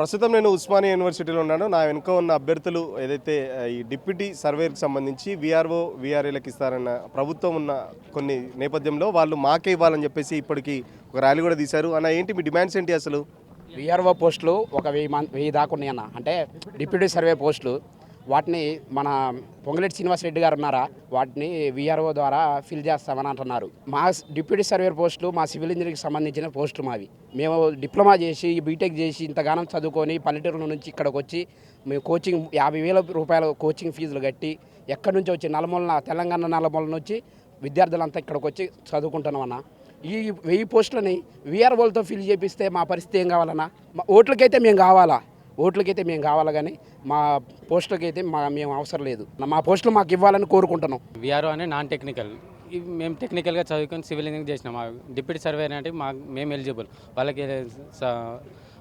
ప్రస్తుతం నేను ఉస్మానియా యూనివర్సిటీలో ఉన్నాను. నా వెనుక ఉన్న అభ్యర్థులు ఏదైతే ఈ డిప్యూటీ సర్వేకి సంబంధించి విఆర్ఓ విఆర్ఏలకు ఇస్తారన్న ప్రభుత్వం ఉన్న కొన్ని నేపథ్యంలో వాళ్ళు మాకే ఇవ్వాలని చెప్పేసి ఇప్పటికి ఒక ర్యాలీ కూడా తీశారు. అన్న ఏంటి మీ డిమాండ్స్ ఏంటి అసలు? విఆర్ఓ పోస్టులు ఒక వెయ్యి మంది వెయ్యి దాకా ఉన్నాయన్న. అంటే డిప్యూటీ సర్వే పోస్టులు వాటిని మన పొంగులేటి శ్రీనివాస్ రెడ్డి గారు ఉన్నారా? వాటిని విఆర్ఓ ద్వారా ఫిల్ చేస్తామని అంటున్నారు. మా డిప్యూటీ సర్వేర్ పోస్టులు మా సివిల్ ఇంజనీరింగ్కి సంబంధించిన పోస్టులు మావి. మేము డిప్లొమా చేసి బీటెక్ చేసి ఇంతగానం చదువుకొని పల్లెటూరు నుంచి ఇక్కడికి వచ్చి మేము కోచింగ్ యాభై వేల రూపాయల కోచింగ్ ఫీజులు కట్టి ఎక్కడి నుంచి వచ్చి నలుమూలన తెలంగాణ నలుమూల నుంచి విద్యార్థులంతా ఇక్కడికి వచ్చి చదువుకుంటున్నాం అన్న ఈ వెయ్యి పోస్టులని విఆర్ఓలతో ఫిల్ చేపిస్తే మా పరిస్థితి ఏం కావాలన్నా? మా ఓట్లకైతే మేము కావాలా? ఓట్లకైతే మేము కావాలి కానీ మా పోస్టులకైతే మా మేము అవసరం లేదు. మా పోస్టులు మాకు ఇవ్వాలని కోరుకుంటున్నాం. విఆర్ఓ అనే నాన్ టెక్నికల్. మేము టెక్నికల్గా చదువుకొని సివిల్ ఇంజనీరింగ్ చేసినాం. డిప్యూటీ సర్వేర్ అంటే మా మేము ఎలిజిబుల్. వాళ్ళకి స-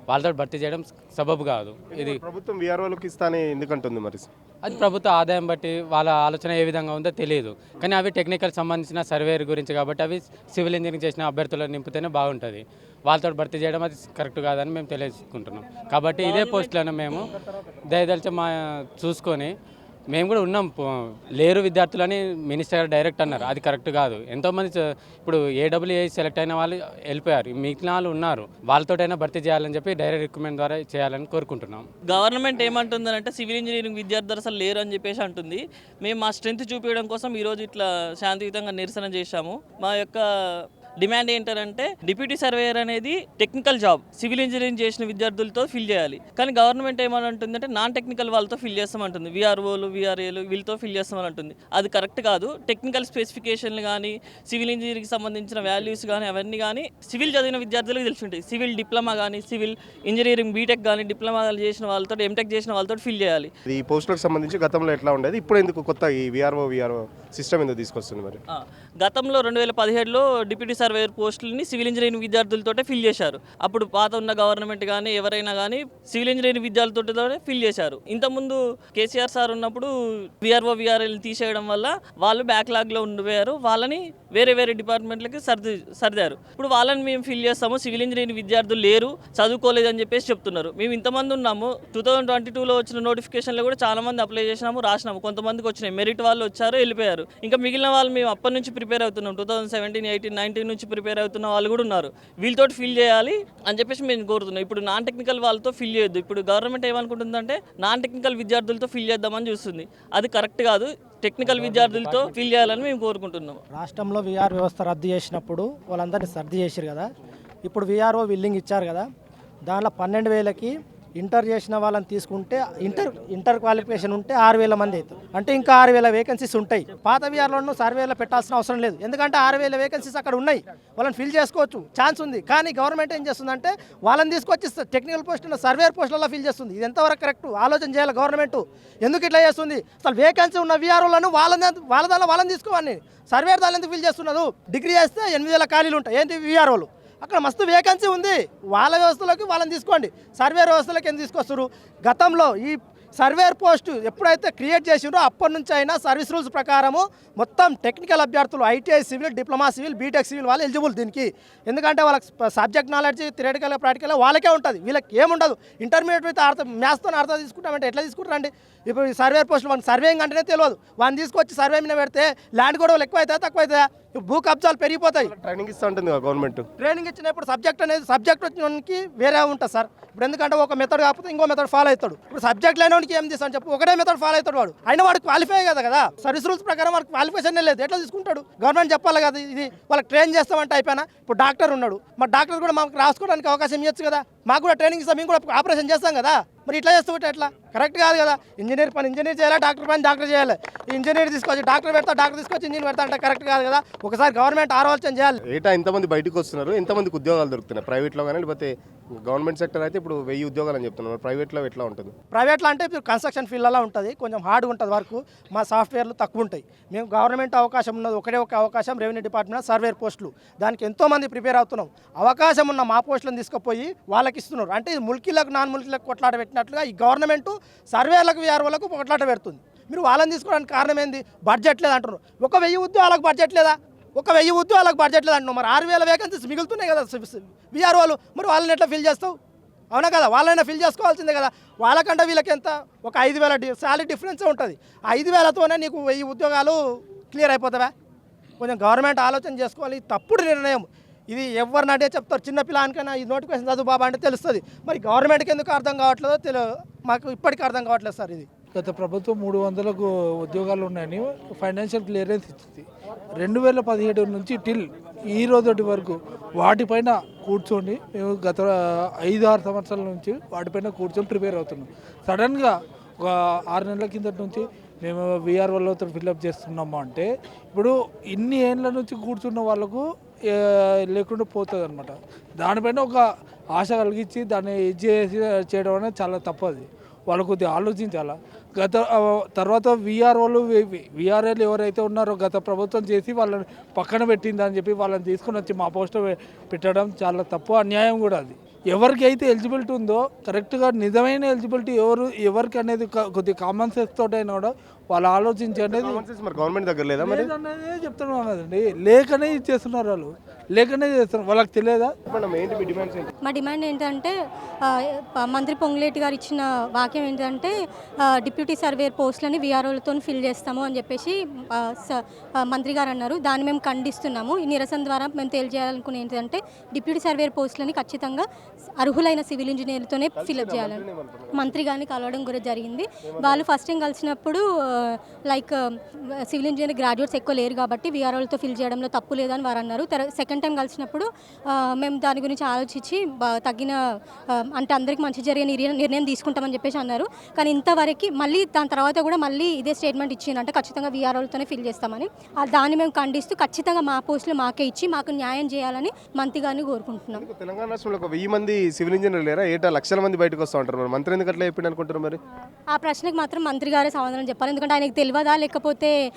వాళ్ళతో భర్తీ చేయడం సబబు కాదు. ఇది ప్రభుత్వం విఆర్ఓలకు ఇస్తానే ఎందుకంటుంది మరి? అది ప్రభుత్వ ఆదాయం బట్టి వాళ్ళ ఆలోచన ఏ విధంగా ఉందో తెలియదు. కానీ అవి టెక్నికల్ సంబంధించిన సర్వేర్ గురించి కాబట్టి అవి సివిల్ ఇంజనీరింగ్ చేసిన అభ్యర్థులను నింపితేనే బాగుంటుంది. వాళ్ళతో భర్తీ చేయడం అది కరెక్ట్ కాదని మేము తెలియజేసుకుంటున్నాం. కాబట్టి ఇదే పోస్టులను మేము దయదలిచి మా చూసుకొని మేము కూడా ఉన్నాం. లేరు విద్యార్థులని మినిస్టర్ డైరెక్ట్ అన్నారు. అది కరెక్ట్ కాదు. ఎంతోమంది ఇప్పుడు ఏడబ్ల్యూఏ సెలెక్ట్ అయిన వాళ్ళు వెళ్ళిపోయారు. మిగిలిన వాళ్ళు ఉన్నారు. వాళ్ళతోటైనా భర్తీ చేయాలని చెప్పి డైరెక్ట్ రిక్రూట్మెంట్ ద్వారా చేయాలని కోరుకుంటున్నాం. గవర్నమెంట్ ఏమంటుందంటే సివిల్ ఇంజనీరింగ్ విద్యార్థులు అసలు లేరు అని చెప్పేసి అంటుంది. మేము మా స్ట్రెంత్ చూపించడం కోసం ఈరోజు ఇట్లా శాంతియుతంగా నిరసన చేశాము. మా యొక్క డిమాండ్ ఏంటంటే డిప్యూటీ సర్వేయర్ అనేది టెక్నికల్ జాబ్ సివిల్ ఇంజనీరింగ్ చేసిన విద్యార్థులతో ఫిల్ చేయాలి. కానీ గవర్నమెంట్ ఏమని అంటుందంటే నాన్ టెక్నికల్ వాళ్ళతో ఫిల్ చేస్తామంటుంది. విఆర్ఓలు విఆర్ఏలు వీళ్ళతో ఫిల్ చేస్తామని అంటుంది అది కరెక్ట్ కాదు. టెక్నికల్ స్పెసిఫికేషన్లు కానీ సివిల్ ఇంజనీరింగ్కి సంబంధించిన వాల్యూస్ కానీ అవన్నీ కానీ సివిల్ చదివిన విద్యార్థులకు తెలిసి ఉంటాయి సివిల్ డిప్లొమా కానీ సివిల్ ఇంజనీరింగ్ బీటెక్ కానీ డిప్లొమా చేసిన వాళ్ళతో ఎంటెక్ చేసిన వాళ్ళతో ఫిల్ చేయాలి. ఈ పోస్టులకు సంబంధించి గతంలో ఎట్లా ఉండేది? ఇప్పుడు ఎందుకు కొత్త ఈ విఆర్ఓ విఆర్ఓ సిస్టమ్ ఎందుకు తీసుకొస్తుంది మరి? గతంలో రెండు వేల పదిహేడులో డిప్యూటీ సర్వేయర్ పోస్టులని సివిల్ ఇంజనీరింగ్ విద్యార్థులతోటే ఫిల్ చేశారు. అప్పుడు పాత ఉన్న గవర్నమెంట్ కానీ ఎవరైనా కానీ సివిల్ ఇంజనీరింగ్ విద్యార్థులతోనే ఫిల్ చేశారు. ఇంతకుముందు కేసీఆర్ సార్ ఉన్నప్పుడు విఆర్ఓ విఆర్ఎల్ తీసేయడం వల్ల వాళ్ళు బ్యాక్లాగ్లో ఉండిపోయారు. వాళ్ళని వేరే వేరే డిపార్ట్మెంట్లకి సర్ది సర్దారు. ఇప్పుడు వాళ్ళని మేము ఫిల్ చేస్తాము. సివిల్ ఇంజనీరింగ్ విద్యార్థులు లేరు. చదువుకోలేదని చెప్పేసి చెప్తున్నారు. మేము ఇంతమంది ఉన్నాము. టూ థౌజండ్ ట్వంటీ టూలో వచ్చిన నోటిఫికేషన్లో కూడా చాలా మంది అప్లై చేసినాము రాసినాము. కొంతమందికి వచ్చినాయి. మెరిట్ వాళ్ళు వచ్చారు వెళ్ళిపోయారు. ఇంకా మిగిలిన వాళ్ళు మేము అప్పటి నుంచి ప్రిపేర్ అవుతున్నాం. Two thousand seventeen eighteen nineteen నుంచి ప్రిపేర్ అవుతున్న వాళ్ళు కూడా ఉన్నారు. వీళ్ళతో ఫిల్ చేయాలి అని చెప్పేసి మేము కోరుతున్నాం. ఇప్పుడు నాన్ టెక్నికల్ వాళ్ళతో ఫిల్ చేయొద్దు. ఇప్పుడు గవర్నమెంట్ ఏమనుకుంటుందంటే నాన్ టెక్నికల్ విద్యార్థులతో ఫిల్ చేద్దామని చూస్తుంది. అది కరెక్ట్ కాదు. టెక్నికల్ విద్యార్థులతో ఫిల్ చేయాలని మేము కోరుకుంటున్నాం. రాష్ట్రంలో విఆర్ వ్యవస్థ రద్దు చేసినప్పుడు వాళ్ళందరినీ సర్ది చేశారు కదా. ఇప్పుడు విఆర్ఓ విల్లింగ్ ఇచ్చారు కదా. దానిలో పన్నెండు వేలకి ఇంటర్ చేసిన వాళ్ళని తీసుకుంటే ఇంటర్ ఇంటర్ క్వాలిఫికేషన్ ఉంటే ఆరు వేల మంది అవుతారు. అంటే ఇంకా ఆరు వేల వేకెన్సీస్ ఉంటాయి. పాత విఆర్లోనూ సర్వేలో పెట్టాల్సిన అవసరం లేదు. ఎందుకంటే ఆరు వేల వేకెన్సీస్ అక్కడ ఉన్నాయి. వాళ్ళని ఫిల్ చేసుకోవచ్చు. ఛాన్స్ ఉంది. కానీ గవర్నమెంట్ ఏం చేస్తుందంటే వాళ్ళని తీసుకొచ్చి టెక్నికల్ పోస్టుల సర్వేర్ పోస్టులలో ఫిల్ చేస్తుంది. ఇది ఎంతవరకు కరెక్ట్ ఆలోచన చేయాలి గవర్నమెంట్ ఎందుకు ఇట్లా చేస్తుంది? అసలు వేకెన్సీ ఉన్న విఆర్ఓలను వాళ్ళని వాళ్ళ దానిలో వాళ్ళని తీసుకోవాలి. సర్వేర్ దాని ఎందుకు ఫిల్ చేస్తున్నారు? డిగ్రీ చేస్తే ఎనిమిది వేల ఖాళీలు ఉంటాయి. ఏంటి విఆర్ఓలు అక్కడ మస్తు వేకెన్సీ ఉంది. వాళ్ళ వ్యవస్థలోకి వాళ్ళని తీసుకోండి. సర్వేర్ వ్యవస్థలోకి ఎందుకు తీసుకొస్తారు గతంలో ఈ సర్వేర్ పోస్టు ఎప్పుడైతే క్రియేట్ చేసిండ్రో అప్పటి నుంచి అయినా సర్వీస్ రూల్స్ ప్రకారము మొత్తం టెక్నికల్ అభ్యర్థులు ITI civil diploma civil BTech civil వాళ్ళు ఎలిజిబుల్ దీనికి. ఎందుకంటే వాళ్ళకి సబ్జెక్ట్ నాలెడ్జ్ థిరేటికల్ ప్రాక్టికల్ వాళ్ళకే ఉంటుంది. వీళ్ళకి ఏముండదు ఇంటర్మీడియట్ అయితే అర్థం మ్యాథ్స్తో అర్థం తీసుకుంటామంటే ఎట్లా తీసుకుంటారండి ఇప్పుడు సర్వేర్ పోస్టులు మన సర్వేయింగ్ అంటేనే తెలియదు. వాళ్ళని తీసుకొచ్చి సర్వే మీద పెడితే ల్యాండ్ గొడవలు ఎక్కువ అవుతాయా తక్కువ అవుతాయా భూ కబ్జాలు పెరిగిపోతాయి. ట్రైనింగ్ ఇస్తూ ఉంటుంది గవర్నమెంట్ ట్రైనింగ్ ఇచ్చినప్పుడు సబ్జెక్ట్ అనేది సబ్జెక్ట్ వచ్చినకి వేరే ఉంటుంది సార్. ఇప్పుడు ఎందుకంటే ఒక మెథడ్ కాకపోతే ఇంకో మెథడ్ ఫాలో అవుతాడు. ఇప్పుడు సబ్జెక్ట్ లేనివాడికి ఏం చేస్తాను చెప్పు. ఒకటే మెథడ్ ఫాలో అవుతాడు వాడు. అయినా వాడు క్వాలిఫై కదా కదా. సర్వీస్ రూల్స్ ప్రకారం వాడికి క్వాలిఫికేషన్ లేదు. ఎట్లా తీసుకుంటాడు? గవర్నమెంట్ చెప్పాలి కదా ఇది. వాళ్ళకి ట్రైన్ చేస్తామంటే అయిపోయినా. ఇప్పుడు డాక్టర్ ఉన్నాడు. మరి డాక్టర్ కూడా మాకు రాసుకోవడానికి అవకాశం ఇవ్వచ్చు కదా. మాకు కూడా ట్రైనింగ్ ఇస్తాం మేము కూడా ఆపరేషన్ చేస్తాం కదా. మరి ఇట్లా చేస్తూ ఉంటే ఎట్లా? కరెక్ట్ కాదు కదా. ఇంజనీర్ పని ఇంజనీర్ చేయాలి? డాక్టర్ పని డాక్టర్ చేయాలి. ఇంజనీర్ తీసుకొచ్చి డాక్టర్ పెడతా డాక్టర్ తీసుకొచ్చి ఇంజనీర్ పెడతా అంటే కరెక్ట్ కాదు కదా. ఒకసారి గవర్నమెంట్ ఆలోచన చేయాలి. ఏటా ఎంతమంది బయటకు వస్తున్నారు? ఎంతమందికి ఉద్యోగాలు దొరుకుతున్నాయి. ప్రైవేట్లో కానీ లేకపోతే గవర్నమెంట్ సెక్టర్ అయితే ఇప్పుడు వెయ్యి ఉద్యోగాలు అని చెప్తున్నారు ప్రైవేట్లో ఎట్లా ఉంటుంది? ప్రైవేట్లో అంటే ఇప్పుడు కన్స్ట్రక్షన్ ఫీల్డ్లో ఉంటుంది. కొంచెం హార్డ్గా ఉంటుంది వర్క్ మా సాఫ్ట్వేర్లు తక్కువ ఉంటాయి. మేము గవర్నమెంట్ అవకాశం ఉన్నది. ఒకటే ఒక అవకాశం రెవెన్యూ డిపార్ట్మెంట్ సర్వేర్ పోస్టులు దానికి ఎంతోమంది ప్రిపేర్ అవుతున్నాం. అవకాశం ఉన్న మా పోస్టులను తీసుకుపోయి వాళ్ళకి ఇస్తున్నారు అంటే ఇది ముల్కీలకు నాన్ ముల్కీలకు కొట్లాట పెట్టినట్లుగా ఈ గవర్నమెంట్ సర్వేలకు విఆర్ఓలకు కొట్లాట పెడుతుంది. మీరు వాళ్ళని తీసుకోవడానికి కారణం ఏంది? బడ్జెట్ లేదు అంటున్నారు ఒక వెయ్యి ఉద్యోగాలకు బడ్జెట్ లేదా? ఒక వెయ్యి ఉద్యోగాలకు బడ్జెట్ లేదు అంటున్నావు మరి ఆరు వేల వేకెన్సీస్ మిగులుతున్నాయి కదా విఆర్ఓలు. మరి వాళ్ళని ఎట్లా ఫిల్ చేస్తావు? అవునా కదా? వాళ్ళైనా ఫిల్ చేసుకోవాల్సిందే కదా. వాళ్ళకంటే వీళ్ళకి ఎంత? ఒక ఐదు వేల శాలరీ డిఫరెన్స్ ఉంటుంది. ఐదు వేలతోనే నీకు వెయ్యి ఉద్యోగాలు క్లియర్ అయిపోతావా? కొంచెం గవర్నమెంట్ ఆలోచన చేసుకోవాలి. తప్పుడు నిర్ణయం. ఇది ఎవరిని అడిగే చెప్తారు? చిన్న పిల్లానికైనా ఈ నోటిఫికేషన్ చదువు బాబా అంటే తెలుస్తుంది. మరి గవర్నమెంట్కి ఎందుకు అర్థం కావట్లేదో తెలు మాకు ఇప్పటికీ అర్థం కావట్లేదు సార్ ఇది. గత ప్రభుత్వం మూడు వందలకు ఉద్యోగాలు ఉన్నాయని ఫైనాన్షియల్ క్లియరెన్స్ ఇచ్చింది. రెండు వేల పదిహేడు నుంచి టిల్ ఈ రోజు వరకు వాటిపైన కూర్చొని మేము గత ఐదు ఆరు సంవత్సరాల నుంచి వాటిపైన కూర్చొని ప్రిపేర్ అవుతున్నాం. సడన్గా ఒక ఆరు నెలల కిందటి నుంచి మేము విఆర్ఓలతో ఫిల్అప్ చేస్తున్నాము అంటే ఇప్పుడు ఇన్ని ఏళ్ళ నుంచి కూర్చున్న వాళ్ళకు లేకుండా పోతుంది అనమాట దానిపైన ఒక ఆశ కలిగించి దాన్ని ఇది చేసి చేయడం అనేది చాలా తప్పది. వాళ్ళు కొద్దిగా ఆలోచించాలా? గత తర్వాత విఆర్ వాళ్ళు విఆర్ఏలు ఎవరైతే ఉన్నారో గత ప్రభుత్వం చేసి వాళ్ళని పక్కన పెట్టిందని చెప్పి వాళ్ళని తీసుకుని వచ్చి మా పోస్టర్ పెట్టడం చాలా తప్పు అన్యాయం కూడా అది. ఎవరికి అయితే ఎలిజిబిలిటీ ఉందో కరెక్ట్గా నిజమైన ఎలిజిబిలిటీ ఎవరు ఎవరికి అనేది కొద్దిగా కామన్ సెన్స్ తోటైనా కూడా వాళ్ళు ఆలోచించి అనేది కామన్ సెన్స్ మరి గవర్నమెంట్ దగ్గర లేదా మరి? లేదనేదే చెప్తున్నాం కదండి లేకనే ఇచ్చేస్తున్నారు వాళ్ళు. లేకనే చేస్తున్నారు. వాళ్ళకి తెలియదా? మీ డిమాండ్స్ ఏంటి? మా డిమాండ్ ఏంటంటే ఆ, ప- మంత్రి పొంగులేటి గారు ఇచ్చిన వాక్యం ఏంటంటే ఆ, డిప్యూటీ సర్వేర్ పోస్టులని వీఆర్ఓలతో ఫిల్ చేస్తాము అని చెప్పేసి ఆ, స- ఆ, మంత్రి గారు అన్నారు. దాన్ని మేము ఖండిస్తున్నాము. ఈ నిరసన ద్వారా మేము తెలియజేయాలనుకునే ఏంటంటే డిప్యూటీ సర్వేర్ పోస్టులని ఖచ్చితంగా అర్హులైన సివిల్ ఇంజనీర్లతోనే ఫిల్అప్ చేయాలని. మంత్రి గారిని కలవడం కూడా జరిగింది. వాళ్ళు ఫస్ట్ టైం కలిసినప్పుడు లైక్ సివిల్ ఇంజనీర్ గ్రాడ్యుయేట్స్ ఎక్కువ లేరు కాబట్టి వీఆర్ఓలతో ఫిల్ చేయడంలో తప్పు లేదని వారు అన్నారు. సెకండ్ టైం కలిసినప్పుడు మేము దాని గురించి ఆలోచించి తగిన అంటే అందరికి మంచి జరిగే నిర్ణయం తీసుకుంటామని చెప్పేసి అన్నారు. కానీ ఇంతవరకు మళ్ళీ దాని తర్వాత కూడా మళ్ళీ ఇదే స్టేట్మెంట్ ఇచ్చిందంటే ఖచ్చితంగా వీఆర్ఓలతోనే ఫిల్ చేస్తామని. దాన్ని మేము ఖండిస్తూ ఖచ్చితంగా మా పోస్టులు మాకే ఇచ్చి మాకు న్యాయం చేయాలని మంత్రి గారిని కోరుకుంటున్నాం. తెలంగాణ రాష్ట్రంలో ఒక వెయ్యి మంది సివిల్ ఇంజనీర్ లేరా? ఏటా లక్షల మంది బయటకు వస్తూ ఉంటారు మరి? మంత్రి ఎందుకు అట్లా చెప్పిండు అనుకుంటారు మరి? ఆ ప్రశ్నకు మాత్రం మంత్రి గారే సమాధానం చెప్పాలి. ఎందుకంటే ఆయనకు తెలియదా లేకపోతే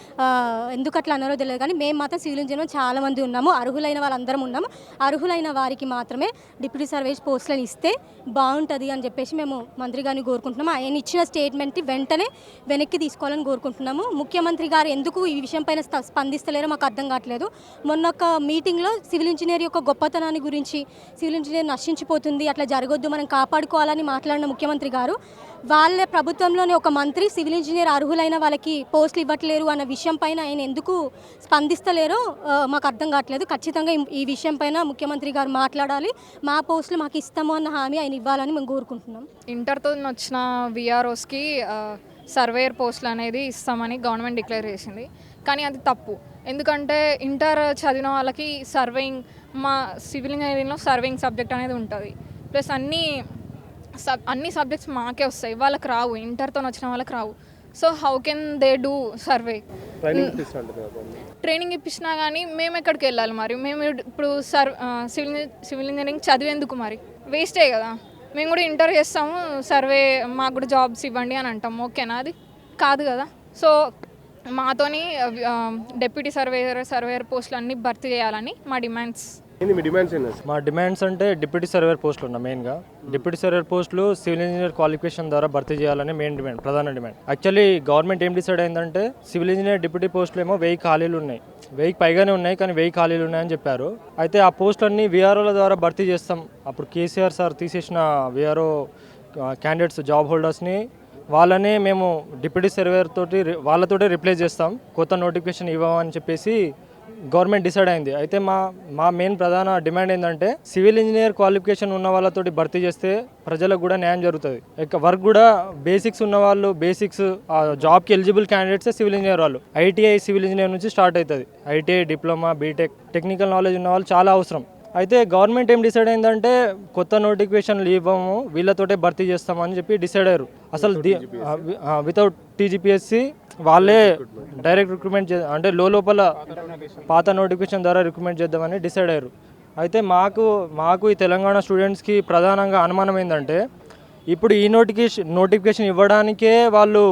ఎందుకు అట్లా అన్నారో తెలియదు కానీ మేము మాత్రం సివిల్ ఇంజనీర్ చాలా మంది ఉన్నాము. అర్హులైన వాళ్ళందరం ఉన్నాము. అర్హులైన వారికి మాత్రమే డిప్యూటీ సర్వీస్ పోస్టులను ఇస్తే బాగుంటుంది అని చెప్పేసి మేము మంత్రి గారిని కోరుకుంటున్నాము. ఆయన ఇచ్చిన స్టేట్మెంట్ వెంటనే వెనక్కి తీసుకోవాలని కోరుకుంటున్నాము. ముఖ్యమంత్రి గారు ఎందుకు ఈ విషయం పైన స్ప- స్పందిస్తలేరో మాకు అర్థం కావట్లేదు. మొన్న ఒక మీటింగ్లో సివిల్ ఇంజనీర్ యొక్క గొప్పతనాన్ని గురించి సివిల్ ఇంజనీర్ నశించిపోతుంది అట్లా జరగొద్దు మనం కాపాడుకోవాలని మాట్లాడిన ముఖ్యమంత్రి గారు వాళ్ళ ప్రభుత్వంలోనే ఒక మంత్రి సివిల్ ఇంజనీర్ అర్హులైన వాళ్ళకి పోస్టులు ఇవ్వట్లేరు అన్న విషయం పైన ఆయన ఎందుకు స్పందిస్తలేరో మాకు అర్థం కావట్లేదు. ఖచ్చితంగా ఈ- విషయం పైన ముఖ్యమంత్రి గారు మాట్లాడాలి. మా పోస్టులు మాకు ఇస్తాము అన్న హామీ ఆయన ఇవ్వాలని మేము కోరుకుంటున్నాం. ఇంటర్తో వచ్చిన విఆర్ఓస్కి సర్వేయర్ పోస్టులు అనేది ఇస్తామని గవర్నమెంట్ డిక్లేర్ చేసింది. కానీ అది తప్పు. ఎందుకంటే ఇంటర్ చదివిన వాళ్ళకి సర్వేయింగ్ మా సివిల్ ఇంజనీరింగ్లో సర్వేయింగ్ సబ్జెక్ట్ అనేది ఉంటుంది. ప్లస్ అన్నీ సబ్ అన్ని సబ్జెక్ట్స్ మాకే వస్తాయి. వాళ్ళకి రావు. ఇంటర్తో వచ్చిన వాళ్ళకి రావు. So how can they do survey training ఇప్పించినా కానీ మేము ఎక్కడికి వెళ్ళాలి మరి? మేము ఇప్పుడు సర్ సివిల్ సివిల్ ఇంజనీరింగ్ చదివేందుకు మరి? వేస్టే కదా. మేము కూడా ఇంటర్ చేస్తాము. సర్వే మాకు కూడా జాబ్స్ ఇవ్వండి అని అంటాం. ఓకేనా అది? కాదు కదా. సో మాతోని డెప్యూటీ సర్వేయర్ సర్వేయర్ పోస్టులు అన్నీ భర్తీ చేయాలని మా డిమాండ్స్ ఏంది మీ డిమాండ్స్ ఏంటి మా డిమాండ్స్ అంటే డిప్యూటీ సర్వేర్ పోస్టులు ఉన్నాయి మెయిన్గా. డిప్యూటీ సర్వేర్ పోస్టులు సివిల్ ఇంజనీర్ క్వాలిఫికేషన్ ద్వారా భర్తీ చేయాలని మెయిన్ డిమాండ్ ప్రధాన డిమాండ్. యాక్చువల్లీ గవర్నమెంట్ ఏం డిసైడ్ అయిందంటే సివిల్ ఇంజనీర్ డిప్యూటీ పోస్టులు ఏమో వెయ్యి ఖాళీలు ఉన్నాయి. వెయ్యికి పైగానే ఉన్నాయి కానీ వెయ్యి ఖాళీలు ఉన్నాయని చెప్పారు. అయితే ఆ పోస్టులన్నీ విఆర్ఓల ద్వారా భర్తీ చేస్తాం. అప్పుడు కేసీఆర్ సార్ తీసేసిన విఆర్ఓ క్యాండిడేట్స్ జాబ్ హోల్డర్స్ని వాళ్ళనే మేము డిప్యూటీ సర్వేర్ తోటి వాళ్ళతోటే రిప్లేస్ చేస్తాం. కొత్త నోటిఫికేషన్ ఇవ్వమని చెప్పేసి గవర్నమెంట్ డిసైడ్ అయింది. అయితే మా మా మెయిన్ ప్రధాన డిమాండ్ ఏంటంటే సివిల్ ఇంజనీర్ క్వాలిఫికేషన్ ఉన్న వాళ్ళతోటి భర్తీ చేస్తే ప్రజలకు కూడా న్యాయం జరుగుతుంది. ఇక వర్క్ కూడా బేసిక్స్ ఉన్న వాళ్ళు బేసిక్స్ జాబ్కి ఎలిజిబుల్ క్యాండిడేట్స్ సివిల్ ఇంజనీర్ వాళ్ళు. ఐటీఐ సివిల్ ఇంజనీర్ నుంచి స్టార్ట్ అవుతుంది ITI diploma BTech technical knowledge ఉన్న వాళ్ళు చాలా అవసరం. అయితే గవర్నమెంట్ ఏం డిసైడ్ అయిందంటే కొత్త నోటిఫికేషన్లు ఇవ్వము వీళ్ళతోటే భర్తీ చేస్తామని చెప్పి డిసైడ్ అయ్యారు. అసలు వితౌట్ టీజీపీఎస్సీ వాళ్ళే డైరెక్ట్ రిక్రూట్మెంట్ చే అంటే లో లోపల పాత నోటిఫికేషన్ ద్వారా రిక్రూట్మెంట్ చేద్దామని డిసైడ్ అయ్యారు. అయితే మాకు మాకు ఈ తెలంగాణ స్టూడెంట్స్కి ప్రధానంగా అనుమానం ఏంటంటే ఇప్పుడు ఈ నోటిఫికేషన్ నోటిఫికేషన్ ఇవ్వడానికే వాళ్ళు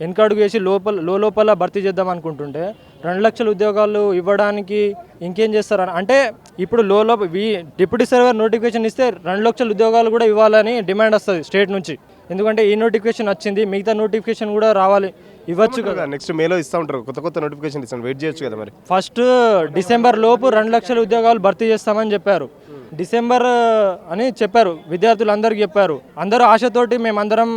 వెనకడుగు వేసి లోపల లో లోపల భర్తీ చేద్దాం అనుకుంటుంటే రెండు లక్షల ఉద్యోగాలు ఇవ్వడానికి ఇంకేం చేస్తారని అంటే ఇప్పుడు లో లోప డిప్యూటీ సర్వర్ నోటిఫికేషన్ ఇస్తే రెండు లక్షల ఉద్యోగాలు కూడా ఇవ్వాలని డిమాండ్ వస్తుంది స్టేట్ నుంచి. ఎందుకంటే ఈ నోటిఫికేషన్ వచ్చింది మిగతా నోటిఫికేషన్ కూడా రావాలి. ఇవ్వచ్చు కదా. నెక్స్ట్ మేలో ఇస్తూ ఉంటారు కొత్త కొత్త నోటిఫికేషన్ ఇస్తాను వెయిట్ చేయొచ్చు కదా మరి? ఫస్ట్ డిసెంబర్ లోపు రెండు లక్షల ఉద్యోగాలు భర్తీ చేస్తామని చెప్పారు. డిసెంబర్ అని చెప్పారు విద్యార్థులందరికీ చెప్పారు. అందరూ ఆశతోటి మేమందరం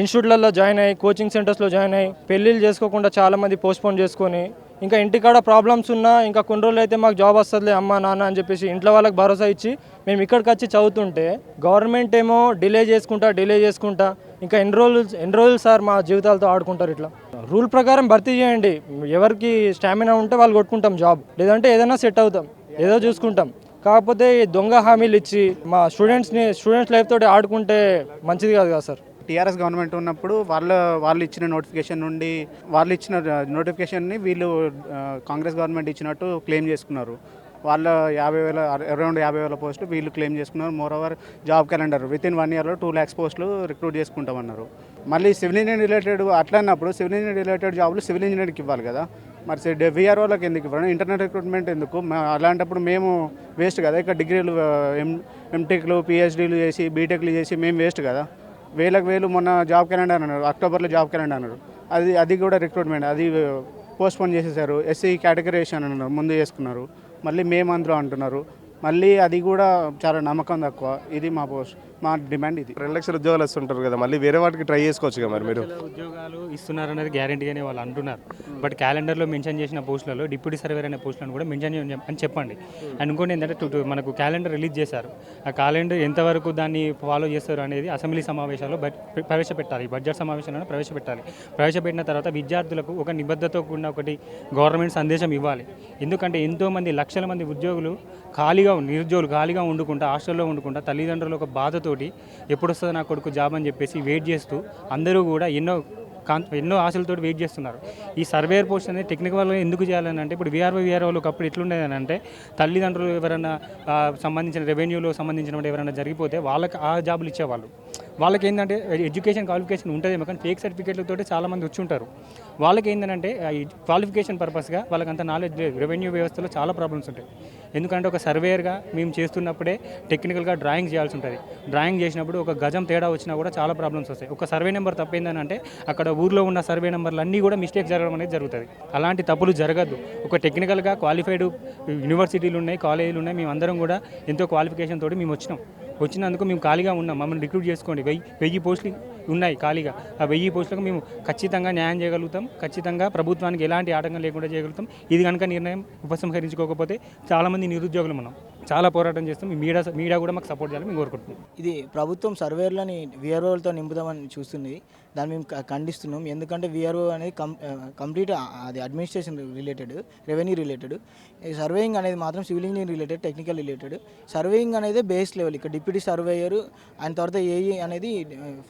ఇన్స్టిట్యూట్లలో జాయిన్ అయ్యి కోచింగ్ సెంటర్స్లో జాయిన్ అయ్యి పెళ్ళిళ్ళు చేసుకోకుండా చాలామంది పోస్ట్పోన్ చేసుకొని ఇంకా ఇంటికాడ ప్రాబ్లమ్స్ ఉన్నా ఇంకా కొన్ని రోజులు అయితే మాకు జాబ్ వస్తుందిలే అమ్మ నాన్న అని చెప్పేసి ఇంట్లో వాళ్ళకి భరోసా ఇచ్చి మేము ఇక్కడికి వచ్చి చదువుతుంటే గవర్నమెంట్ ఏమో డిలే చేసుకుంటా డిలే చేసుకుంటా ఇంకా ఎన్ని రోజులు ఎన్ని రోజులు సార్ మా జీవితాలతో ఆడుకుంటారు ఇట్లా? రూల్ ప్రకారం భర్తీ చేయండి. ఎవరికి స్టామినా ఉంటే వాళ్ళు కొట్టుకుంటాం జాబ్ లేదంటే ఏదైనా సెట్ అవుతాం. ఏదో చూసుకుంటాం. కాకపోతే దొంగ హామీలు ఇచ్చి మా స్టూడెంట్స్ని స్టూడెంట్స్ లైఫ్ తోటి ఆడుకుంటే మంచిది కాదు కదా సార్ టీఆర్ఎస్ గవర్నమెంట్ ఉన్నప్పుడు వాళ్ళ వాళ్ళు ఇచ్చిన నోటిఫికేషన్ నుండి వాళ్ళు ఇచ్చిన నోటిఫికేషన్ని వీళ్ళు కాంగ్రెస్ గవర్నమెంట్ ఇచ్చినట్టు క్లెయిమ్ చేసుకున్నారు. వాళ్ళ యాభై వేల అరౌండ్ యాభై వేల పోస్టులు వీళ్ళు క్లెయిమ్ చేసుకున్నారు. Moreover job calendar with in one ఇయర్లో టూ ల్యాక్స్ పోస్టులు రిక్రూట్ చేసుకుంటామన్నారు. మళ్ళీ సివిల్ ఇంజనీర్ రిలేటెడ్ అట్లా అన్నప్పుడు సివిల్ ఇంజనీర్ రిలేటెడ్ జాబ్లు సివిల్ ఇంజనీర్కి ఇవ్వాలి కదా. మరి విఆర్ వాళ్ళకి ఎందుకు ఇవ్వడం ఇంటర్నెట్ రిక్రూట్మెంట్ ఎందుకు? అలాంటప్పుడు మేము వేస్ట్ కదా. ఇక్కడ డిగ్రీలు ఎం ఎంటెక్లు పిహెచ్డీలు చేసి బీటెక్లు చేసి మేము వేస్ట్ కదా. వేలకు వేలు మొన్న జాబ్ క్యాలెండర్ అన్నారు అక్టోబర్లో జాబ్ క్యాలెండర్ అన్నారు. అది అది కూడా రిక్రూట్మెంట్ అది పోస్ట్పోన్ చేసేసారు ఎస్సీ కేటగరేషన్ అన్నారు ముందు చేసుకున్నారు. మళ్ళీ మే మంత్లో అంటున్నారు. మళ్ళీ అది కూడా చాలా నమ్మకం తక్కువ. ఇది మా పోస్ట్ మా డిమాండ్ ఇది. రెండు లక్షల ఉద్యోగాలు వస్తుంటారు కదా మళ్ళీ వేరే వాటికి ట్రై చేసుకోవచ్చు కదా మరి మీరు? ఉద్యోగాలు ఇస్తున్నారు అనేది గ్యారంటీగానే వాళ్ళు అంటున్నారు. బట్ క్యాలెండర్లో మెన్షన్ చేసిన పోస్టులలో డిప్యూటీ సర్వేర్ అనే పోస్టులను కూడా మెన్షన్ అని చెప్పండి. అండ్ ఇంకోటి ఏంటంటే టు- టు- మనకు క్యాలెండర్ రిలీజ్ చేశారు. ఆ క్యాలెండర్ ఎంతవరకు దాన్ని ఫాలో చేస్తారు అనేది అసెంబ్లీ సమావేశాల్లో బట్ ప్రవేశపెట్టాలి. బడ్జెట్ సమావేశంలో ప్రవేశపెట్టాలి. ప్రవేశపెట్టిన తర్వాత విద్యార్థులకు ఒక నిబద్ధతతో కూడిన ఒకటి గవర్నమెంట్ సందేశం ఇవ్వాలి. ఎందుకంటే ఎంతోమంది లక్షల మంది ఉద్యోగులు ఖాళీగా నిరుద్యోగులు ఖాళీగా వండుకుంటా హాస్టల్లో వండుకుంటా తల్లిదండ్రులు ఒక బాధతోటి ఎప్పుడు వస్తుంది నా కొడుకు జాబ్ అని చెప్పేసి వెయిట్ చేస్తూ అందరూ కూడా ఎన్నో కాన్ ఎన్నో ఆశలతో వెయిట్ చేస్తున్నారు. ఈ సర్వేయర్ పోస్ట్ అనేది టెక్నికల్ ఎందుకు చేయాలని అంటే ఇప్పుడు వీఆర్ఓ వాళ్ళు ఒకప్పుడు ఎట్లుండేదని అంటే తల్లిదండ్రులు ఎవరైనా సంబంధించిన రెవెన్యూలో సంబంధించిన ఎవరైనా జరిగిపోతే వాళ్ళకి ఆ జాబులు ఇచ్చేవాళ్ళు. వాళ్ళకి ఏంటంటే ఎడ్యుకేషన్ క్వాలిఫికేషన్ ఉంటుందేమో కానీ ఫేక్ సర్టిఫికేట్లతో చాలామంది వచ్చి ఉంటారు వాళ్ళకి ఏంటంటే క్వాలిఫికేషన్ పర్పస్గా వాళ్ళకి అంత నాలెడ్జ్ లేదు రెవెన్యూ వ్యవస్థలో చాలా ప్రాబ్లమ్స్ ఉంటాయి. ఎందుకంటే ఒక సర్వేయర్గా మేము చేస్తున్నప్పుడే టెక్నికల్గా డ్రాయింగ్ చేయాల్సి ఉంటుంది. డ్రాయింగ్ చేసినప్పుడు ఒక గజం తేడా వచ్చినా కూడా చాలా ప్రాబ్లమ్స్ వస్తాయి. ఒక సర్వే నెంబర్ తప్పైందని అక్కడ ఊర్లో ఉన్న సర్వే నెంబర్లు అన్నీ కూడా మిస్టేక్ జరగడం అనేది జరుగుతుంది. అలాంటి తప్పులు జరగద్దు. ఒక టెక్నికల్గా క్వాలిఫైడ్ యూనివర్సిటీలు ఉన్నాయి కాలేజీలు ఉన్నాయి మేము అందరం కూడా ఎంతో క్వాలిఫికేషన్ తోటి మేము వచ్చినాం. వచ్చినందుకు మేము ఖాళీగా ఉన్నాం. మమ్మల్ని రిక్రూట్ చేసుకోండి. వెయ్యి వెయ్యి పోస్టులు ఉన్నాయి ఖాళీగా. ఆ వెయ్యి పోస్టులకు మేము ఖచ్చితంగా న్యాయం చేయగలుగుతాం. ఖచ్చితంగా ప్రభుత్వానికి ఎలాంటి ఆటంకం లేకుండా చేయగలుగుతాం. ఇది కనుక నిర్ణయం ఉపసంహరించుకోకపోతే చాలామంది నిరుద్యోగులు మనం. చాలా పోరాటం చేస్తాం. మీడియా మీడియా కూడా మాకు సపోర్ట్ చేయాలని మేము కోరుకుంటున్నాం. ఇది ప్రభుత్వం సర్వేర్లని విఆర్ఓలతో నింపుదామని చూస్తుంది. దాన్ని మేము ఖండిస్తున్నాం. ఎందుకంటే విఆర్ఓ అనేది కం కంప్లీట్ అది అడ్మినిస్ట్రేషన్ రిలేటెడ్ రెవెన్యూ రిలేటెడ్. ఈ సర్వేయింగ్ అనేది మాత్రం civil engineering related technical related. Surveying అనేది బేస్ లెవెల్. ఇక్కడ డిప్యూటీ సర్వేయర్ ఆయన తర్వాత ఏఈ అనేది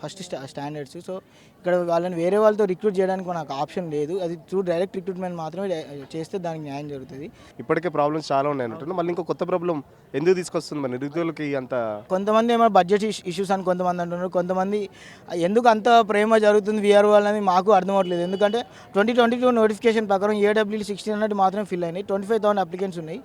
ఫస్ట్ స్టా స్టాండర్డ్స్. సో ఇక్కడ వాళ్ళని వేరే వాళ్ళతో రిక్రూట్ చేయడానికి మనకు ఆప్షన్ లేదు. అది త్రూ డైరెక్ట్ రిక్రూట్మెంట్ మాత్రమే చేస్తే దానికి న్యాయం జరుగుతుంది. ఇప్పటికే ప్రాబ్లమ్స్ చాలా ఉన్నాయి అంటున్నారు. మళ్ళీ ఇంకో కొత్త ప్రాబ్లం ఎందుకు తీసుకొస్తుంది మరి? నిరుద్యోగులకి అంత కొంతమంది ఏమో బడ్జెట్ ఇష్యూస్ అని కొంతమంది అంటున్నారు. కొంతమంది ఎందుకు అంత ప్రేమ జరుగుతుంది విఆర్ఓ అనేది మాకు అర్థం అవ్వట్లేదు ఎందుకంటే ట్వంటీ ట్వంటీ టూ నోటిఫికేషన్ ప్రకారం ఏడబ్ల్యూ సిక్స్టీన్ హండ్రెడ్ మాత్రమే ఫిల్ అయినాయి. ట్వంటీ ఫైవ్ థౌసండ్ అప్లికెంట్స్ ఉన్నాయి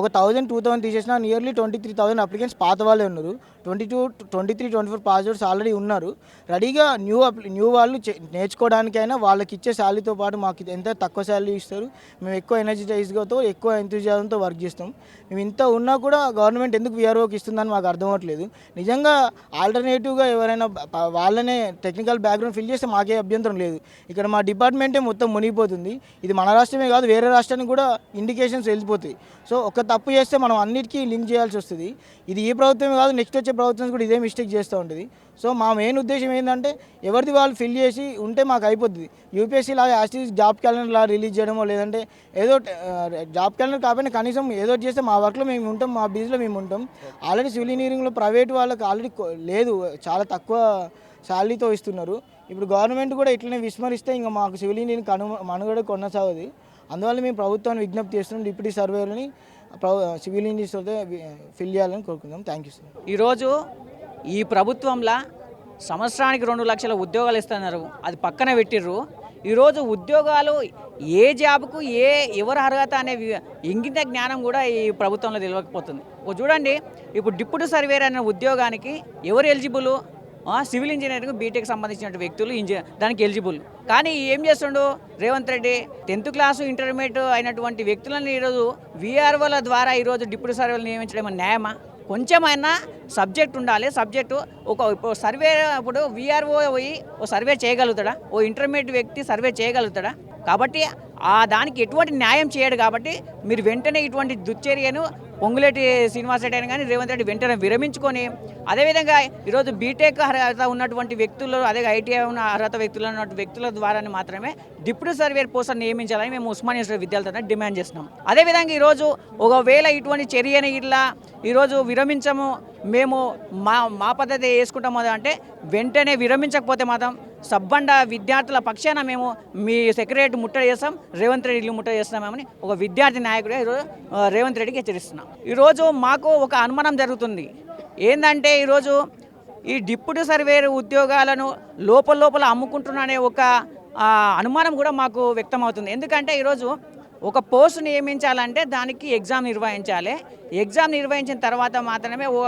ఒక థౌసండ్ టూ థౌసండ్ తీసేసిన nearly twenty three thousand applicants పాత వాళ్ళే ఉన్నారు. Twenty two twenty three twenty four pass already ఉన్నారు. రెడీగా న్యూ అప్లి న్యూ వాళ్ళు చే- నేర్చుకోవడానికైనా వాళ్ళకి ఇచ్చే శాలరీతో పాటు మాకు ఎంత తక్కువ శాలరీ ఇస్తారు మేము ఎక్కువ ఎనర్జిటైజ్గాతో ఎక్కువ ఎంతూజియాజంతో వర్క్ చేస్తాం. మేము ఇంత ఉన్నా కూడా గవర్నమెంట్ ఎందుకు విఆర్ఓకి ఇస్తుందని మాకు అర్థం అవ్వట్లేదు. నిజంగా ఆల్టర్నేటివ్గా ఎవరైనా వాళ్ళనే టెక్నికల్ బ్యాక్గ్రౌండ్ ఫిల్ చేస్తే మాకే అభ్యంతరం లేదు. ఇక్కడ మా డిపార్ట్మెంటే మొత్తం మునిగిపోతుంది. ఇది మన రాష్ట్రమే కాదు వేరే రాష్ట్రానికి కూడా ఇండికేషన్స్ వెళ్ళిపోతాయి. సో ఒక తప్పు చేస్తే మనం అన్నిటికీ లింక్ చేయాల్సి వస్తుంది. ఇది ఈ ప్రభుత్వమే కాదు నెక్స్ట్ వచ్చే ప్రభుత్వం కూడా ఇదే మిస్టేక్ చేస్తూ ఉంటుంది. సో మా మెయిన్ ఉద్దేశం ఏంటంటే ఎవరిది వాళ్ళు ఫిల్ చేసి ఉంటే మాకు అయిపోతుంది యూపీఎస్సీ లాగా యాస్టీస్ జాబ్ క్యాలెండర్ లా రిలీజ్ చేయడమో లేదంటే ఏదో జాబ్ క్యాలెండర్ కాకపోయినా కనీసం ఏదో చేస్తే మా వర్క్లో మేము ఉంటాం మా బిజీలో మేము ఉంటాం. ఆల్రెడీ సివిల్ ఇంజనీరింగ్లో ప్రైవేట్ వాళ్ళకి ఆల్రెడీ లేదు చాలా తక్కువ శాలరీతో ఇస్తున్నారు. ఇప్పుడు గవర్నమెంట్ కూడా ఇట్లనే విస్మరిస్తే ఇంకా మాకు సివిల్ ఇంజనీరింగ్ కను మనుగడ కొనసాగదు. అందువల్ల మేము ప్రభుత్వాన్ని విజ్ఞప్తి చేస్తున్నాం డిప్యూటీ సర్వేలని సివిల్ ఇంజనీర్స్ ఫిల్ చేయాలని కోరుకుందాం. థ్యాంక్ యూ సార్ ఈరోజు ఈ ప్రభుత్వంలో సంవత్సరానికి రెండు లక్షల ఉద్యోగాలు ఇస్తున్నారు. అది పక్కన పెట్టిర్రు. ఈరోజు ఉద్యోగాలు ఏ జాబ్కు ఏ ఎవరు అర్హత అనే ఇంగిత జ్ఞానం కూడా ఈ ప్రభుత్వంలో తెలియకపోతుంది ఓ చూడండి ఇప్పుడు డిప్యూటీ సర్వేర్ అనే ఉద్యోగానికి ఎవరు ఎలిజిబుల్? సివిల్ ఇంజనీరింగ్ బీటెక్ సంబంధించిన వ్యక్తులు ఇంజ దానికి ఎలిజిబుల్. కానీ ఏం చేస్తుండు Revanth Reddy? Tenth class intermediate అయినటువంటి వ్యక్తులను ఈరోజు వీఆర్ఓల ద్వారా ఈరోజు డిప్యూటీ సర్వేలు నియమించడం న్యాయమా? కొంచెమైనా సబ్జెక్ట్ ఉండాలి. సబ్జెక్టు ఒక ఇప్పుడు సర్వే ఇప్పుడు విఆర్ఓ పోయి ఓ సర్వే చేయగలుగుతాడా? ఓ ఇంటర్మీడియట్ వ్యక్తి సర్వే చేయగలుగుతాడా? కాబట్టి ఆ దానికి ఎటువంటి న్యాయం చేయడు కాబట్టి మీరు వెంటనే ఇటువంటి దుశ్చర్యను పొంగులేటి శ్రీనివాస్ రెడ్డి అయినా కానీ రేవంత్ రెడ్డి వెంటనే విరమించుకొని అదేవిధంగా ఈరోజు బీటెక్ అర్హత ఉన్నటువంటి వ్యక్తులు అదే ఐటీఐ ఉన్న అర్హత వ్యక్తులు ఉన్నటువంటి వ్యక్తుల ద్వారా మాత్రమే డిప్యూటీ సర్వేర్ పోస్టర్ నియమించాలని మేము ఉస్మానియా విద్యార్థులను డిమాండ్ చేస్తున్నాం. అదేవిధంగా ఈరోజు ఒకవేళ ఇటువంటి చర్యని ఇట్లా ఈరోజు విరమించము మేము మా మా పద్ధతి వేసుకుంటాము అంటే వెంటనే విరమించకపోతే మాత్రం సబ్బండ విద్యార్థుల పక్షాన మేము మీ సెక్రటరీ ముట్టడి చేస్తాం రేవంత్ రెడ్డి ఇల్లు ముట్టడి చేస్తున్నామని ఒక విద్యార్థి నాయకుడిగా ఈరోజు రేవంత్ రెడ్డికి హెచ్చరిస్తున్నాం. ఈరోజు మాకు ఒక అనుమానం జరుగుతుంది. ఏంటంటే ఈరోజు ఈ డిప్యూటీ సర్వేయర్ ఉద్యోగాలను లోపల లోపల అమ్ముకుంటున్నానే ఒక అనుమానం కూడా మాకు వ్యక్తమవుతుంది. ఎందుకంటే ఈరోజు ఒక పోస్ట్ నియమించాలంటే దానికి ఎగ్జామ్ నిర్వహించాలి. ఎగ్జామ్ నిర్వహించిన తర్వాత మాత్రమే ఓ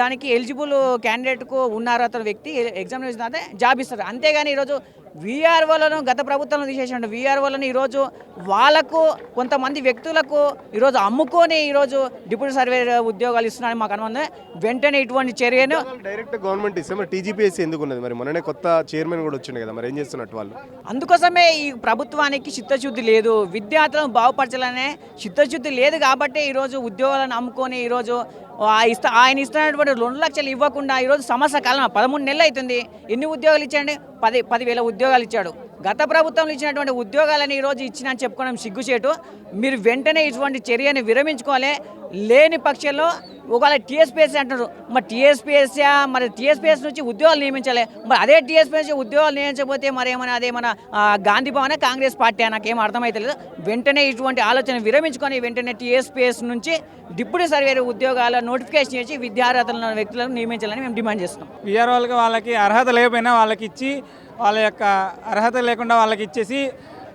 దానికి ఎలిజిబుల్ క్యాండిడేట్కు ఉన్నారు అతను వ్యక్తి ఎగ్జామ్ నిర్వహించిన తర్వాత జాబ్ ఇస్తారు. అంతేగాని ఈరోజు వీఆర్ఓలను గత ప్రభుత్వంలో తీసేసాడు వీఆర్ఓలను ఈరోజు వాళ్ళకు కొంతమంది వ్యక్తులకు ఈరోజు అమ్ముకొని ఈరోజు డిప్యూటీ సర్వే ఉద్యోగాలు ఇస్తున్నారని మాకు అనుమానం వెంటనే ఇటువంటి చర్యను డైరెక్ట్ గవర్నమెంట్ ఇస్తే మరి టీజీపీఎస్సీ ఎందుకు ఉన్నది? మరి మొన్ననే కొత్త చైర్మన్ కూడా వచ్చింది కదా మరి ఏం చేస్తున్నట్టు వాళ్ళు? అందుకోసమే ఈ ప్రభుత్వానికి చిత్తశుద్ధి లేదు. విద్యార్థులను బాగుపరచాలనే చిత్తశుద్ధి లేదు కాబట్టి ఈరోజు ఉద్యోగాలను అమ్ముకొని ఈరోజు ఇస్తా ఆయన ఇస్తున్నటువంటి రెండు లక్షలు ఇవ్వకుండా ఈరోజు సమస్య కాలం పదమూడు నెలలు అవుతుంది. ఎన్ని ఉద్యోగాలు ఇచ్చాడండి? పది పదివేల ఉద్యోగాలు ఇచ్చాడు. గత ప్రభుత్వంలో ఇచ్చినటువంటి ఉద్యోగాలని ఈరోజు ఇచ్చినా చెప్పుకోవడం సిగ్గుచేటు. మీరు వెంటనే ఇటువంటి చర్యని విరమించుకోవాలి. లేని పక్షంలో ఒకవేళ టీఎస్పీఎస్సీ అంటున్నారు మరి టీఎస్పీఎస్సీ మరి టీఎస్పీఎస్ నుంచి ఉద్యోగాలు నియమించాలి. మరి అదే టీఎస్పీఎస్ ఉద్యోగాలు నియమించకపోతే మరి ఏమైనా అదే మన గాంధీ భవన కాంగ్రెస్ పార్టీ నాకేం అర్థమైతలేదు. వెంటనే ఇటువంటి ఆలోచన విరమించుకొని వెంటనే టీఎస్పీఎస్ నుంచి డిప్యూటీ సర్వేర్ ఉద్యోగాల నోటిఫికేషన్ చేసి విద్యార్హతల వ్యక్తులను నియమించాలని మేము డిమాండ్ చేస్తున్నాం. విఆర్ వాళ్ళకి వాళ్ళకి అర్హత లేకపోయినా వాళ్ళకి ఇచ్చి వాళ్ళ యొక్క అర్హత లేకుండా వాళ్ళకి ఇచ్చేసి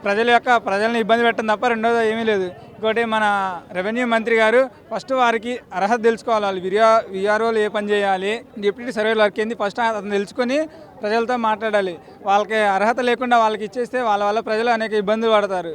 ప్రజల యొక్క ప్రజల్ని ఇబ్బంది పెట్టడం తప్ప రెండోది ఏమీ లేదు. ఇంకోటి మన రెవెన్యూ మంత్రి గారు ఫస్ట్ వారికి అర్హత తెలుసుకోవాలి. వాళ్ళు విఆ విఆర్ఓలు ఏ పని చేయాలి డిప్యూటీ సర్వేలు వర్క్ ఏంది ఫస్ట్ అతను తెలుసుకొని ప్రజలతో మాట్లాడాలి. వాళ్ళకి అర్హత లేకుండా వాళ్ళకి ఇచ్చేస్తే వాళ్ళ వల్ల ప్రజలు అనేక ఇబ్బందులు పడతారు.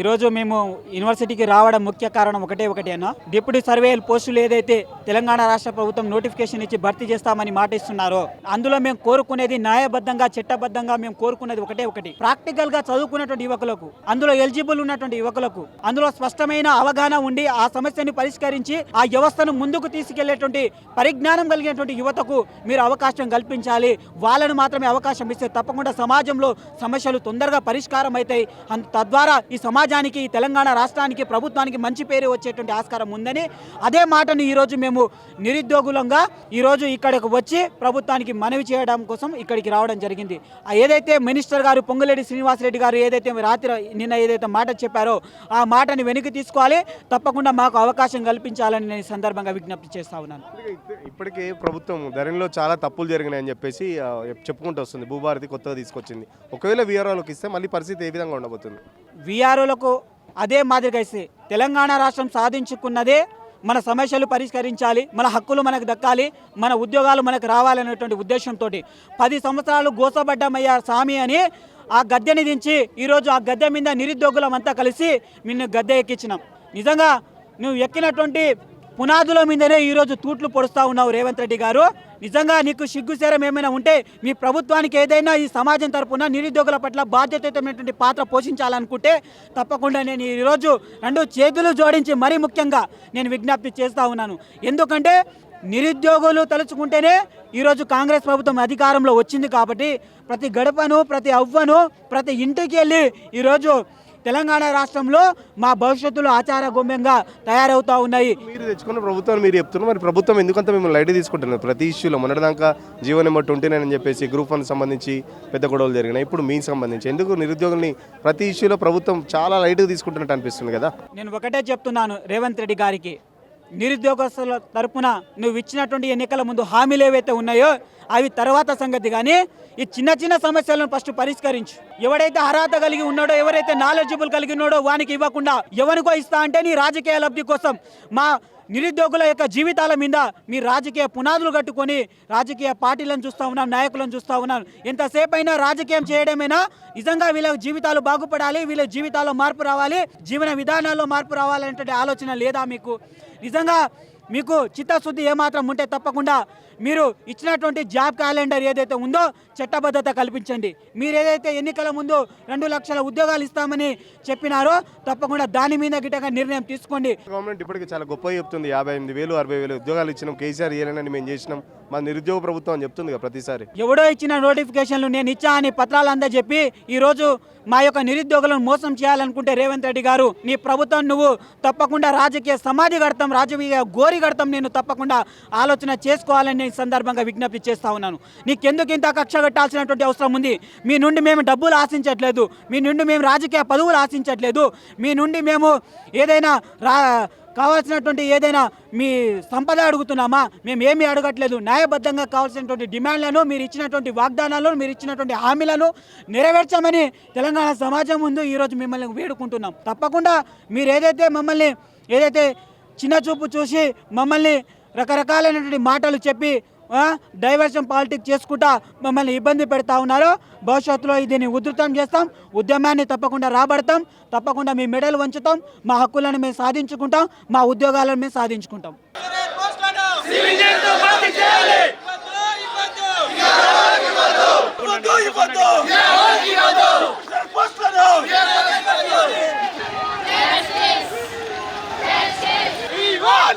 ఈరోజు మేము యూనివర్సిటీకి రావడం ముఖ్య కారణం ఒకటే ఒకటి అన్న. డిప్యూటీ సర్వేయల్ పోస్టులు ఏదైతే తెలంగాణ రాష్ట్ర ప్రభుత్వం నోటిఫికేషన్ ఇచ్చి భర్తీ చేస్తామని మాట ఇస్తున్నారో అందులో మేము కోరుకునేది న్యాయబద్ధంగా చట్టబద్ధంగా మేము కోరుకునేది ఒకటే ఒకటి. ప్రాక్టికల్గా చదువుకున్నటువంటి యువకులకు అందులో ఎలిజిబుల్ ఉన్నటువంటి యువకులకు అందులో స్పష్టమైన అవగాహన ఉండి ఆ సమస్యను పరిష్కరించి ఆ వ్యవస్థను ముందుకు తీసుకెళ్ళేటువంటి పరిజ్ఞానం కలిగినటువంటి యువతకు మీరు అవకాశం కల్పించాలి. వాళ్ళను మాత్రమే అవకాశం ఇస్తే తప్పకుండా సమాజంలో సమస్యలు తొందరగా పరిష్కారం అవుతాయి తద్వారా ఈ సమాజానికి తెలంగాణ రాష్ట్రానికి ప్రభుత్వానికి మంచి పేరు వచ్చేటువంటి ఆస్కారం ఉందని అదే మాటను ఈరోజు మేము నిరుద్యోగులంగా ఈరోజు ఇక్కడికి వచ్చి ప్రభుత్వానికి మనవి చేయడం కోసం ఇక్కడికి రావడం జరిగింది. ఆ ఏదైతే మినిస్టర్ గారు పొంగులేటి శ్రీనివాసరెడ్డి గారు ఏదైతే రాత్రి నిన్న ఏదైతే మాట చెప్పారో ఆ మాటని వెనక్కి తీసుకోవాలి. తప్పకుండా మాకు అవకాశం కల్పించాలని నేను సందర్భంగా విజ్ఞప్తి చేస్తా ఉన్నాను. ఇప్పటికే ప్రభుత్వం ధరణిలో చాలా తప్పులు జరిగినాయని చెప్పేసి చెప్పుకుంటూ వస్తుంది. భూభారతి కొత్తగా తీసుకొచ్చింది. ఒకవేళ వివరాలకు ఇస్తే మళ్ళీ పరిస్థితి ఏ విధంగా ఉండబోతుంది? విఆర్ఓలకు అదే మాదిరిగా ఇస్తే తెలంగాణ రాష్ట్రం సాధించుకున్నదే మన సమస్యలు పరిష్కరించాలి మన హక్కులు మనకు దక్కాలి మన ఉద్యోగాలు మనకు రావాలనేటువంటి ఉద్దేశంతో పది సంవత్సరాలు గోసబడ్డమయ్యా స్వామి అని ఆ గద్దెని దించి ఈరోజు ఆ గద్దె మీద నిరుద్యోగులం అంతా కలిసి నిన్ను గద్దె ఎక్కించినాం. నిజంగా నువ్వు ఎక్కినటువంటి పునాదుల మీదనే ఈరోజు తూట్లు పొడుస్తూ ఉన్నావు రేవంత్ రెడ్డి గారు. నిజంగా నీకు సిగ్గుసేరం ఏమైనా ఉంటే మీ ప్రభుత్వానికి ఏదైనా ఈ సమాజం తరపున నిరుద్యోగుల పట్ల బాధ్యతమైనటువంటి పాత్ర పోషించాలనుకుంటే తప్పకుండా నేను ఈరోజు రెండు చేతులు జోడించి మరీ ముఖ్యంగా నేను విజ్ఞప్తి చేస్తూ ఉన్నాను. ఎందుకంటే నిరుద్యోగులు తలుచుకుంటేనే ఈరోజు కాంగ్రెస్ ప్రభుత్వం అధికారంలో వచ్చింది కాబట్టి ప్రతి గడపను ప్రతి అవ్వను ప్రతి ఇంటికి వెళ్ళి ఈరోజు తెలంగాణ రాష్ట్రంలో మా భవిష్యత్తులో ఆచార గమ్యంగా తయారవుతూ ఉన్నాయి. మీరు తెచ్చుకున్న ప్రభుత్వం మీరు చెప్తున్నారు. మరి ప్రభుత్వం ఎందుకంత మిమ్మల్ని లైట్ తీసుకుంటున్నారు? ప్రతి ఇష్యూలో మొన్నటిదాకా జీవో నెంబర్ ట్వంటీ నైన్ అని చెప్పేసి గ్రూప్ వన్ సంబంధించి పెద్ద గొడవలు జరిగినాయి. ఇప్పుడు మీకు సంబంధించి ఎందుకు నిరుద్యోగుల్ని ప్రతి ఇష్యూలో ప్రభుత్వం చాలా లైట్గా తీసుకుంటున్నట్టు అనిపిస్తుంది కదా? నేను ఒకటే చెప్తున్నాను రేవంత్ రెడ్డి గారికి. నిరుద్యోగస్తుల తరపున నువ్వు ఇచ్చినటువంటి ఎన్నికల ముందు హామీలు ఏవైతే ఉన్నాయో అవి తర్వాత సంగతి. కానీ ఈ చిన్న చిన్న సమస్యలను ఫస్ట్ పరిష్కరించు. ఎవడైతే అర్హత కలిగి ఉన్నాడో ఎవరైతే నాలెడ్జబుల్ కలిగి ఉన్నాడో వానికి ఇవ్వకుండా ఎవరికో ఇస్తా అంటే నీ రాజకీయ లబ్ధి కోసం మా నిరుద్యోగుల యొక్క జీవితాల మీద మీ రాజకీయ పునాదులు కట్టుకొని రాజకీయ పార్టీలను చూస్తూ ఉన్నాం నాయకులను చూస్తూ ఉన్నాం. ఎంతసేపు అయినా రాజకీయం చేయడమైనా? నిజంగా వీళ్ళ జీవితాలు బాగుపడాలి వీళ్ళ జీవితాల్లో మార్పు రావాలి జీవన విధానాల్లో మార్పు రావాలనేటువంటి ఆలోచన లేదా మీకు? నిజంగా మీకు చిత్తశుద్ధి ఏమాత్రం ఉంటే తప్పకుండా మీరు ఇచ్చినటువంటి జాబ్ క్యాలెండర్ ఏదైతే ఉందో చట్టబద్ధత కల్పించండి. మీరు ఏదైతే ఎన్నికల ముందు రెండు లక్షల ఉద్యోగాలు ఇస్తామని చెప్పినారో తప్పకుండా దాని మీద గిట్టగా నిర్ణయం తీసుకోండి. గవర్నమెంట్ ఇప్పటికి చాలా గొప్పగా చెప్తుంది. యాభై ఎనిమిది వేలు అరవై వేలు ఉద్యోగాలు ఇచ్చినాం. కేసీఆర్ ఇయ్యాలని మేము చేసినాం. మా నిరుద్యోగ ప్రభుత్వం అని చెప్తుంది ప్రతిసారి. ఎవడో ఇచ్చిన నోటిఫికేషన్లు నేను ఇచ్చా అని పత్రాలు అందజెప్పి ఈరోజు మా యొక్క నిరుద్యోగులను మోసం చేయాలనుకుంటే రేవంత్ రెడ్డి గారు నీ ప్రభుత్వం నువ్వు తప్పకుండా రాజకీయ సమాధి కడతాం రాజకీయ గోరి కడతాం. నేను తప్పకుండా ఆలోచన చేసుకోవాలని నేను సందర్భంగా విజ్ఞప్తి చేస్తా ఉన్నాను. నీకెందుకు ఇంత కక్ష కట్టాల్సినటువంటి అవసరం ఉంది? మీ నుండి మేము డబ్బులు ఆశించట్లేదు. మీ నుండి మేము రాజకీయ పదవులు ఆశించట్లేదు. మీ నుండి మేము ఏదైనా రా కావాల్సినటువంటి ఏదైనా మీ సంపద అడుగుతున్నామా? మేము ఏమీ అడగట్లేదు. న్యాయబద్ధంగా కావాల్సినటువంటి డిమాండ్లను మీరు ఇచ్చినటువంటి వాగ్దానాలను మీరు ఇచ్చినటువంటి హామీలను నెరవేర్చామని తెలంగాణ సమాజం ముందు ఈరోజు మిమ్మల్ని వేడుకుంటున్నాం. తప్పకుండా మీరు ఏదైతే మమ్మల్ని ఏదైతే చిన్న చూపు చూసి మమ్మల్ని రకరకాలైనటువంటి మాటలు చెప్పి డైవర్షన్ పాలిటిక్స్ చేసుకుంటా మమ్మల్ని ఇబ్బంది పెడతా ఉన్నారు. భవిష్యత్తులో దీన్ని ఉధృతం చేస్తాం. ఉద్యమాన్ని తప్పకుండా రాబడతాం. తప్పకుండా మీ మెడల్ వంచుతాం. మా హక్కులను మేము సాధించుకుంటాం. మా ఉద్యోగాలను మేము సాధించుకుంటాం.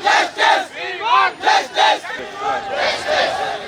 Justice! Justice! Justice!